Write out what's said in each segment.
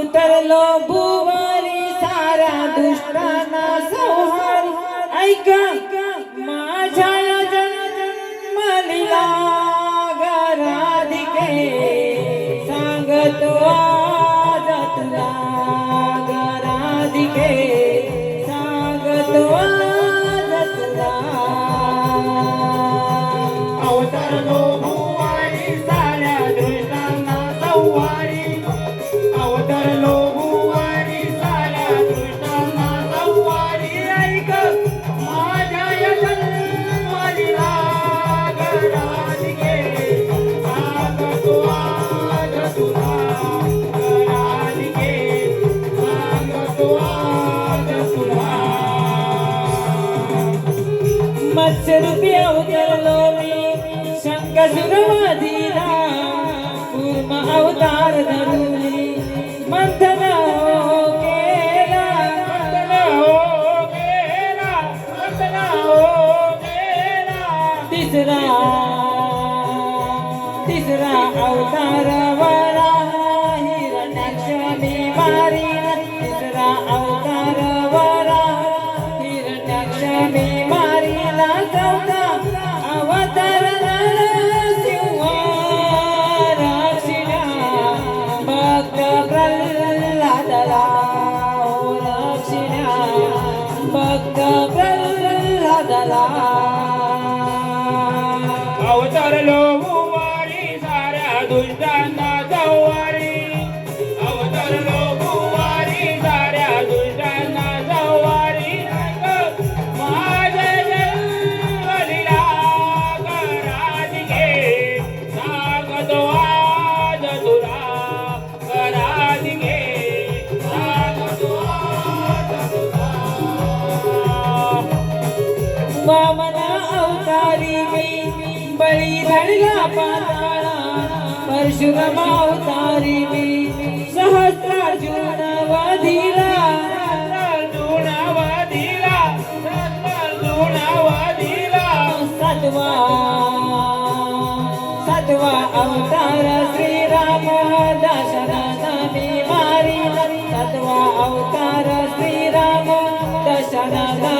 अवतरलो भुवारी सारा दुष्टाना सोहार. ऐका माझ्या या जन्मलीला गराधिके सांगतो आज तुला गराधिके सांगतो आज तुला. अवतरलो मत्स्यरूपी अवतरलो मी. शंकसुरवादीला कूर्म अवतार धरुनी मंथन केला तिसरा. तिसरा अवतार वरा हिरण्याक्ष मी मारीला तिसरा अवतार वरा हिरणाक्ष मी अवतरलो भुवारी साऱ्या दुष्टांना अवतारी मी बळी धडला पाताळा परशुराम अवतारी मी सहस्रार्जुन वधिला सत्वा। सातवा अवतार श्रीराम दशरथ मी मारी। सत्वा अवतार श्रीराम दशरथ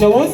pessoas